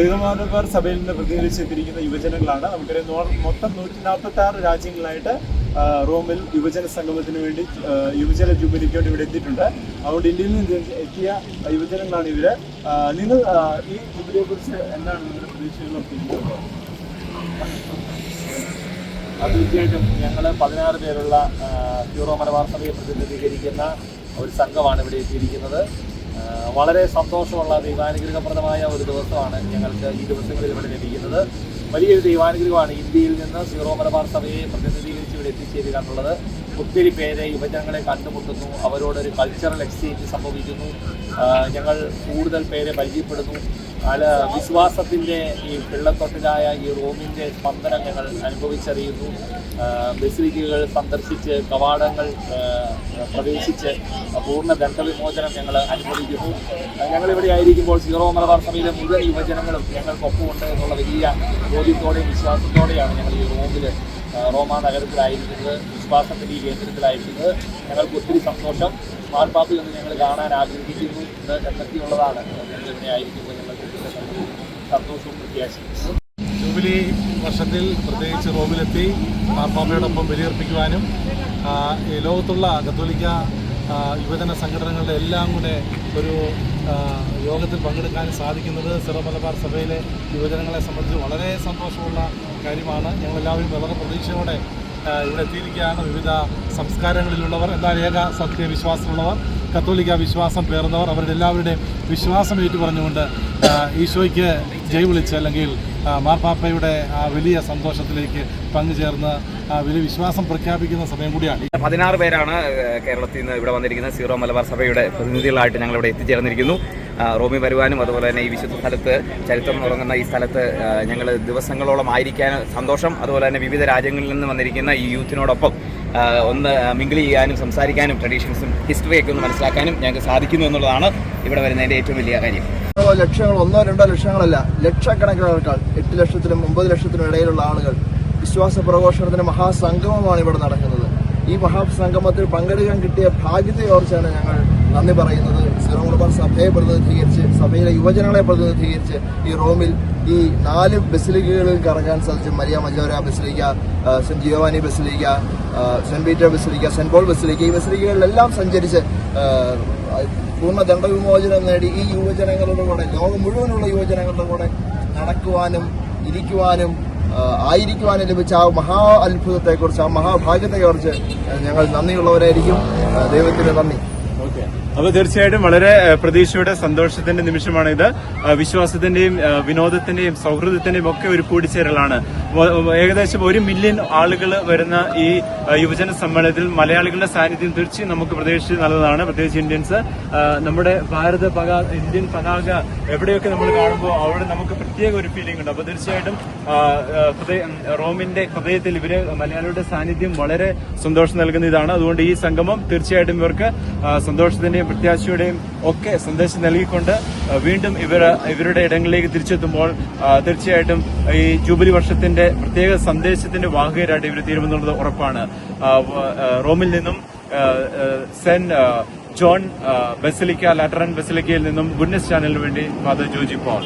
ദൈവമാനവർ സഭയിൽ നിന്ന് പ്രതികരിച്ചെത്തിയിരിക്കുന്ന യുവജനങ്ങളാണ്. നമുക്കറിയാം മൊത്തം നൂറ്റി നാൽപ്പത്തി ആറ് രാജ്യങ്ങളായിട്ട് റോമിൽ യുവജന സംഗമത്തിന് വേണ്ടി യുവജന ജൂബിലിക്ക് വേണ്ടി ഇവിടെ എത്തിയിട്ടുണ്ട്. അതുകൊണ്ട് ഇന്ത്യയിൽ നിന്ന് എത്തിയ യുവജനങ്ങളാണ് ഇവർ. നിങ്ങൾ ഈ ജൂബിലിയെ കുറിച്ച് എന്താണ് നിങ്ങളുടെ പ്രതീക്ഷകളൊക്കെ അത് തീർച്ചയായിട്ടും ഞങ്ങൾ പതിനാറ് പേരുള്ള യൂറോ മലബാർ സഭയെ പ്രതിനിധീകരിക്കുന്ന ഒരു സംഘമാണ് ഇവിടെ എത്തിയിരിക്കുന്നത്. വളരെ സന്തോഷമുള്ള ദൈവാനുഗ്രഹപ്രദമായ ഒരു ദിവസമാണ് ഞങ്ങൾക്ക് ഈ ദിവസങ്ങളിൽ ഇവിടെ ലഭിക്കുന്നത്. വലിയൊരു ദൈവാനുഗ്രഹമാണ് ഇന്ത്യയിൽ നിന്ന് സീറോ മലബാർ സഭയെ പ്രതിനിധീകരിച്ച് ഇവിടെ എത്തിച്ചേരുക എന്നുള്ളത്. ഒത്തിരി പേരെ യുവജനങ്ങളെ കണ്ടുമുട്ടുന്നു. അവരോടൊരു കൾച്ചറൽ എക്സ്ചേഞ്ച് സംഭവിക്കുന്നു. ഞങ്ങൾ കൂടുതൽ പേരെ പരിചയപ്പെടുന്നു. അല്ല വിശ്വാസത്തിന്റെ ഈ പിള്ളത്തൊട്ടിലായ ഈ റോമിന്റെ സ്പന്ദനം ഞങ്ങൾ അനുഭവിച്ചറിയുന്നു. ബസിലിക്കുകൾ സന്ദർശിച്ച് കവാടങ്ങൾ പ്രവേശിച്ച് പൂർണ ദണ്ഡവിമോചനം ഞങ്ങൾ അനുഭവിക്കുന്നു. ഞങ്ങളിവിടെ ആയിരിക്കുമ്പോൾ സീറോ മലബാർ സഭയിലെ മുഴുവൻ യുവജനങ്ങളും ഞങ്ങൾക്കൊപ്പമുണ്ട് എന്നുള്ള വലിയ ബോധ്യത്തോടെയും വിശ്വാസത്തോടെയാണ് ഞങ്ങൾ ഈ റോമിൽ റോമ നഗരത്തിലായിരിക്കുന്നത് വിശ്വാസത്തിന്റെ ഈ കേന്ദ്രത്തിലായിരിക്കുന്നത് ഞങ്ങൾക്ക് ഒത്തിരി സന്തോഷം. മാർപ്പാപ്പി ഒന്ന് ഞങ്ങൾ കാണാൻ ആഗ്രഹിക്കുന്നു. ഇത് എന്നൊക്കെയുള്ളതാണ് ഞങ്ങൾ ഇവിടെ ആയിരിക്കുമ്പോൾ ഞങ്ങൾക്ക് സന്തോഷവും പ്രത്യാശയും ജൂബിലി വർഷത്തിൽ പ്രത്യേകിച്ച് റോമിലെത്തി മാർപ്പാപ്പയോടൊപ്പം ബലിയർപ്പിക്കുവാനും ലോകത്തുള്ള കത്തോലിക്ക യുവജന സംഘടനകളുടെ എല്ലാം കൂടെ ഒരു യോഗത്തിൽ പങ്കെടുക്കാൻ സാധിക്കുന്നത് സിറോ മലബാർ സഭയിലെ യുവജനങ്ങളെ സംബന്ധിച്ച് വളരെ സന്തോഷമുള്ള കാര്യമാണ്. ഞങ്ങളെല്ലാവരും വളരെ പ്രതീക്ഷയോടെ ഇവിടെ എത്തിയിരിക്കുകയാണ്. വിവിധ സംസ്കാരങ്ങളിലുള്ളവർ എന്നാൽ ഏക സത്യവിശ്വാസമുള്ളവർ കത്തോലിക്ക വിശ്വാസം പേർന്നവർ അവരുടെ എല്ലാവരുടെയും വിശ്വാസം ഏറ്റുപറഞ്ഞുകൊണ്ട് ഈശോയ്ക്ക് ജയ് വിളിച്ച് അല്ലെങ്കിൽ മാർപ്പാപ്പയുടെ ആ വലിയ സന്തോഷത്തിലേക്ക് പങ്കുചേർന്ന് വലിയ വിശ്വാസം പ്രഖ്യാപിക്കുന്ന സമയം കൂടിയാണ്. പതിനാറ് പേരാണ് കേരളത്തിൽ നിന്ന് ഇവിടെ വന്നിരിക്കുന്നത്. സീറോ മലബാർ സഭയുടെ പ്രതിനിധികളായിട്ട് ഞങ്ങൾ ഇവിടെ എത്തിച്ചേർന്നിരിക്കുന്നു റോമി വരുവാനും അതുപോലെ തന്നെ ഈ വിശുദ്ധ സ്ഥലത്ത് ചരിത്രം തുടങ്ങുന്ന ഈ സ്ഥലത്ത് ഞങ്ങൾ ദിവസങ്ങളോളം ആയിരിക്കാൻ സന്തോഷം. അതുപോലെ തന്നെ വിവിധ രാജ്യങ്ങളിൽ നിന്ന് വന്നിരിക്കുന്ന ഈ യൂത്തിനോടൊപ്പം ഒന്ന് മിങ്കിൾ ചെയ്യാനും സംസാരിക്കാനും ട്രഡീഷൻസും ഹിസ്റ്ററിയൊക്കെ ഒന്ന് മനസ്സിലാക്കാനും ഞങ്ങൾക്ക് സാധിക്കുന്നു എന്നുള്ളതാണ് ഇവിടെ വരുന്നതിന്റെ ഏറ്റവും വലിയ കാര്യം. ലക്ഷങ്ങൾ ഒന്നോ രണ്ടോ ലക്ഷങ്ങളല്ല ലക്ഷക്കണക്കിന് ആൾക്കാർ എട്ട് ലക്ഷത്തിനും ഒമ്പത് ലക്ഷത്തിനും ഇടയിലുള്ള ആളുകൾ. വിശ്വാസ പ്രഘോഷണത്തിന് മഹാസംഗമമാണ് ഇവിടെ നടക്കുന്നത്. ഈ മഹാസംഗമത്തിൽ പങ്കെടുക്കാൻ കിട്ടിയ ഭാഗ്യത്തെ ഓർച്ചാണ് ഞങ്ങൾ നന്ദി പറയുന്നത്. സീറോ സഭയെ പ്രതിനിധീകരിച്ച് സഭയിലെ യുവജനങ്ങളെ പ്രതിനിധീകരിച്ച് ഈ റോമിൽ ഈ നാല് ബസിലിക്കകളിൽ കറങ്ങാൻ സാധിച്ചു. Maria Maggiore basilica Saint Giovanni basilica Saint Peter basilica Saint Paul basilica ഈ ബസിലിക്കകളിലെല്ലാം സഞ്ചരിച്ച് പൂർണ ദണ്ഡവിമോചനം നേടി ഈ യുവജനങ്ങളുടെ കൂടെ ലോകം മുഴുവനുള്ള യുവജനങ്ങളുടെ കൂടെ നടക്കുവാനും ഇരിക്കുവാനും ആയിരിക്കുവാനും ലഭിച്ച ആ മഹാ അത്ഭുതത്തെക്കുറിച്ച് ആ മഹാഭാഗ്യത്തെക്കുറിച്ച് ഞങ്ങൾ നന്ദിയുള്ളവരായിരിക്കും. ദൈവത്തിന് നന്ദി. അപ്പൊ തീർച്ചയായിട്ടും വളരെ പ്രതീക്ഷയുടെ സന്തോഷത്തിന്റെ നിമിഷമാണ് ഇത് വിശ്വാസത്തിന്റെയും വിനോദത്തിന്റെയും സൗഹൃദത്തിന്റെയും ഒക്കെ ഒരു കൂടിച്ചേരലാണ് ഏകദേശം ഒരു മില്യൺ ആളുകൾ വരുന്ന ഈ യുവജന സമ്മേളനത്തിൽ മലയാളികളുടെ സാന്നിധ്യം തീർച്ചയായും നമുക്ക് പ്രതീക്ഷിച്ച് നല്ലതാണ്. പ്രത്യേകിച്ച് ഇന്ത്യൻസ് നമ്മുടെ ഭാരത പതാക ഇന്ത്യൻ പതാക എവിടെയൊക്കെ നമ്മൾ കാണുമ്പോൾ അവിടെ നമുക്ക് പ്രത്യേക ഒരു ഫീലിംഗ് ഉണ്ട്. അപ്പോൾ തീർച്ചയായിട്ടും റോമിന്റെ ഹൃദയത്തിൽ ഇവർ മലയാളിയുടെ സാന്നിധ്യം വളരെ സന്തോഷം നൽകുന്ന ഇതാണ്. അതുകൊണ്ട് ഈ സംഗമം തീർച്ചയായിട്ടും ഇവർക്ക് സന്തോഷത്തിന്റെയും പ്രത്യാശയുടെയും ഒക്കെ സന്ദേശം നൽകിക്കൊണ്ട് വീണ്ടും ഇവർ ഇവരുടെ ഇടങ്ങളിലേക്ക് തിരിച്ചെത്തുമ്പോൾ തീർച്ചയായിട്ടും ഈ ജൂബിലി വർഷത്തിന്റെ പ്രത്യേക സന്ദേശത്തിന്റെ വാഹകരായിട്ട് ഇവർ തീരുമെന്നുള്ളത് ഉറപ്പാണ്. റോമിൽ നിന്നും സെന്റ് ജോൺ ബസിലിക്ക ലാറ്ററൻ ബസിലിക്കയിൽ നിന്നും ഗുഡ്നസ് ചാനലിന് വേണ്ടി ഫാദർ ജോജി പോൾ.